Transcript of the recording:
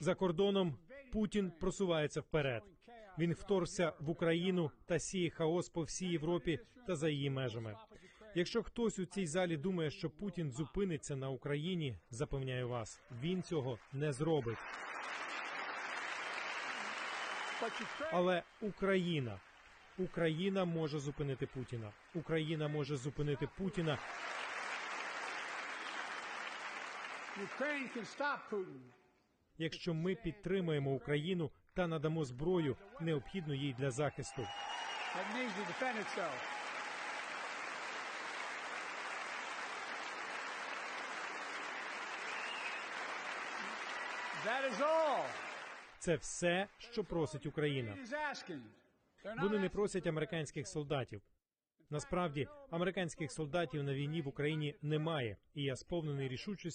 За кордоном Путін просувається вперед. Він вторгся в Україну та сіє хаос по всій Європі та за її межами. Якщо хтось у цій залі думає, що Путін зупиниться на Україні, запевняю вас, він цього не зробить. Але Україна, Україна може зупинити Путіна. Україна може зупинити Путіна. Якщо ми підтримаємо Україну та надамо зброю, необхідну їй для захисту. Це все, що просить Україна. Вони не просять американських солдатів. Насправді, американських солдатів на війні в Україні немає, і я сповнений рішучості